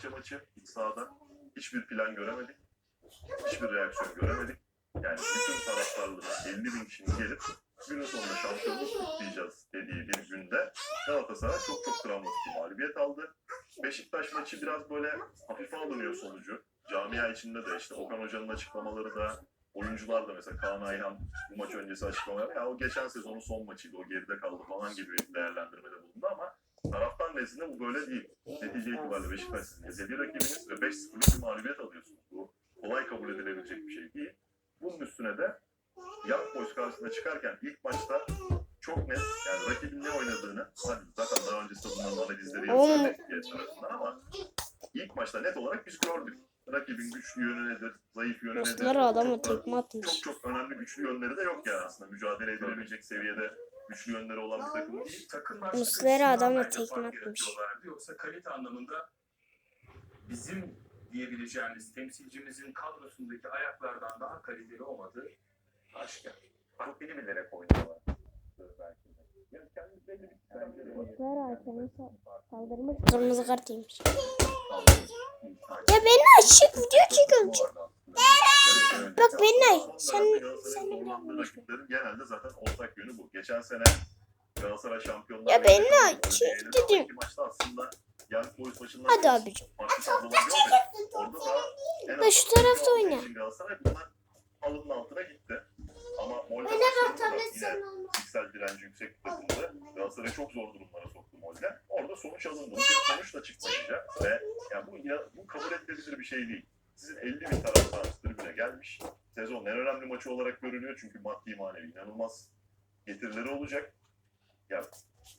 Fenerbahçe maçı sahada hiçbir plan göremedik. Hiçbir reaksiyon göremedik. Yani bütün taraftarların 50 bin kişinin gelip günün sonunda şampiyonluk kutlayacağız dediği bir günde Galatasaray çok çok travmatik bir mağlubiyet aldı. Beşiktaş maçı biraz böyle hafife alınıyor sonucu. Camia içinde de işte Okan Hoca'nın açıklamaları da oyuncular da mesela Kaan Ayhan bu maç öncesi açıklamaları ya o geçen sezonun son maçıydı o geride kaldı falan gibi değerlendirmede bulundu ama taraftar nezdinde bu böyle değil. Netice itibariyle Beşiktaş ezeli rakibiniz ve 5-0'lık bir mağlubiyet alıyorsunuz. Bu kolay kabul edilebilecek bir şey değil. Bunun üstüne de Young Boys karşısına çıkarken ilk maçta çok net yani rakibin ne oynadığını hadi zaten daha öncesinde bunların analizleri yapıldı tarafından ama ilk maçta net olarak biz gördük. Rakibin güçlü yönü nedir, zayıf yönü nedir? Muslera adamı Çok da- tekme atmış. çok çok önemli güçlü yönleri de yok yani aslında. Mücadele edilebilecek seviyede güçlü yönleri olan bir takım değil. takımlaştık Muslera adamla tekme atmış. Yoksa kalite anlamında bizim diyebileceğimiz temsilcimizin kadrosundaki ayaklardan daha kaliteli olmadığı aşikar. Çok beni bilerek oynuyorlar. Belki de. Yani kendi belli bir Muslera hakemi. Kırmızı kart yemiş. Ya beni açık video çekiyorum. Bak beni sen sen rakiplerin genelde zaten ortak yönü bu. Geçen sene Galatasaray şampiyonlar. Ya ama dedim. aslında Young Boys maçından Hadi abicim. Orada şu tarafta oyna. Galatasaray bunlar halının altına gitti. Ama Molde yine fiziksel direnci yüksek bir takımdı. Galatasaray'ı çok zor durumlara soktu Molde. Orada sonuç alındı. Sonuç da çıkmayınca ve yani bu, ya, bu kabul edilebilir bir şey değil. Sizin 50 bin taraftarınız tribüne gelmiş. Sezonun en önemli maçı olarak görünüyor çünkü maddi manevi inanılmaz getirileri olacak. Ya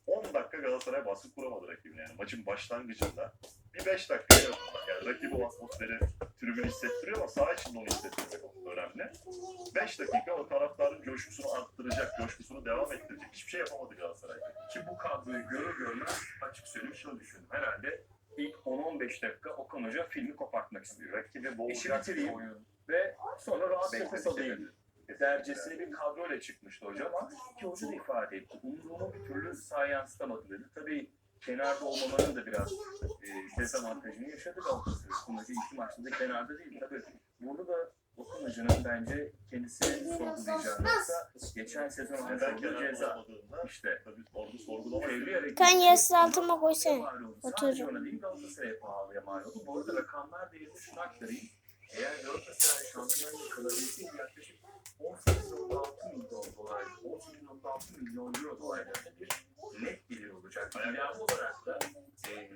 10 dakika Galatasaray baskı kuramadı rakibine yani maçın başlangıcında. Bir 5 dakika en azından yani rakip o atmosferi tribün hissettiriyor ama saha içinde onu hissettirmek önemli. 5 dakika o taraftarın coşkusunu arttıracak, coşkusunu devam ettirecek hiçbir şey yapamadı Galatasaray. Ki bu kadroyu görür görmez açık söyleyeyim şunu düşündüm. Herhalde ilk 10-15 dakika Okan Hoca filmi kopartmak istiyor. Rakibi İşi boğacak bir oyun. Ve sonra rahat Bekle nefes bir alayım. Dercesine bir kadroyla çıkmıştı hocam ama ki hoca da ifade etti. Umduğumu bir türlü sahaya yansıtamadı dedi. Tabii kenarda olmamanın da biraz e, dezavantajını yaşadı Galatasaray. Okan Hoca iki maçta da kenarda değil. Tabii burada da Okan Hoca'nın bence kendisi sorgulayacağını yoksa geçen sezon aldığı ceza İşte hareket- Sen yassı altıma koysana. Mal oldu. Otur. Sadece ona değil Galatasaray'a pahalıya mal oldu. Bu arada rakamlar değerinde şunu aktarayım. Eğer Galatasaray şampiyonluğu kalabilseydi yaklaşık 18.6 milyon dolar, 18.6 milyon euro dolaylarında bir net gelir olacak. İlave olarak da eee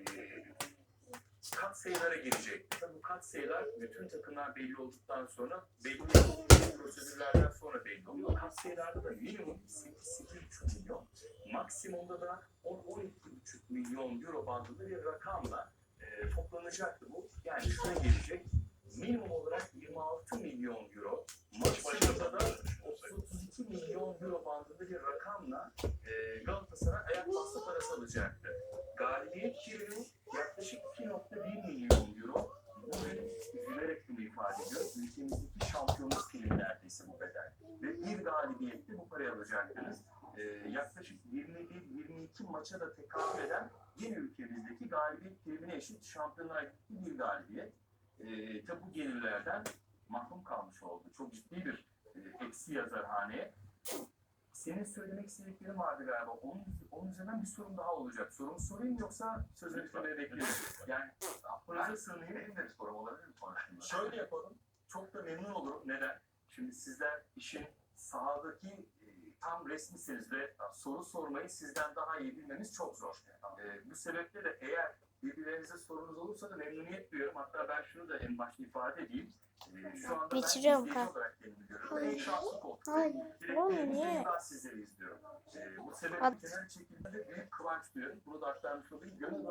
kat sayılara girecek. Tabii bu kat sayılar bütün takımlar belli olduktan sonra belli prosedürlerden sonra belli oluyor. Kat sayılarda da minimum 8-8,5 milyon, maksimumda da 10-12,5 milyon euro bandında bir rakamla e, toplanacaktı bu. Yani şuna gelecek. Minimum olarak 26 milyon euro, maksimumda da 32 milyon euro bandında bir rakamla e, Galatasaray ayak bastı parası alacaktı. Galibiyet primi yaklaşık 2.1 milyon euro. Bugün üzülerek bunu ifade ediyorum. Parayı alacaktınız. Ee, yaklaşık 21-22 maça da tekabül eden yine ülkemizdeki galibiyet primine eşit şampiyonlar Ligi bir galibiyet. Ee, tabi bu gelirlerden mahrum kalmış oldu. Çok ciddi bir e, eksi yazar haneye. Senin söylemek istediklerin vardı galiba. Onun, onun üzerinden bir sorun daha olacak. Sorumu sorayım yoksa sözünü bitirmeye bekliyorum. Yani affınıza sığınayım. Benim de sorum olabilir mi konuşmada? Şöyle yapalım. Çok da memnun olurum. Neden? Şimdi sizler işin sahadaki e, tam resmisiniz ve soru sormayı sizden daha iyi bilmeniz çok zor. E, bu sebeple de eğer birbirlerinize sorunuz olursa da memnuniyet duyuyorum. Hatta ben şunu da en başta ifade edeyim. E, şu anda Bitiriyorum ben izleyici olarak kendimi görüyorum. En şanslı. Hayır. Direkt üzerinden sizleri izliyorum. E, bu sebeple genel çekimde büyük kıvanç duyuyorum. Bunu da aktarmış olayım. Gönül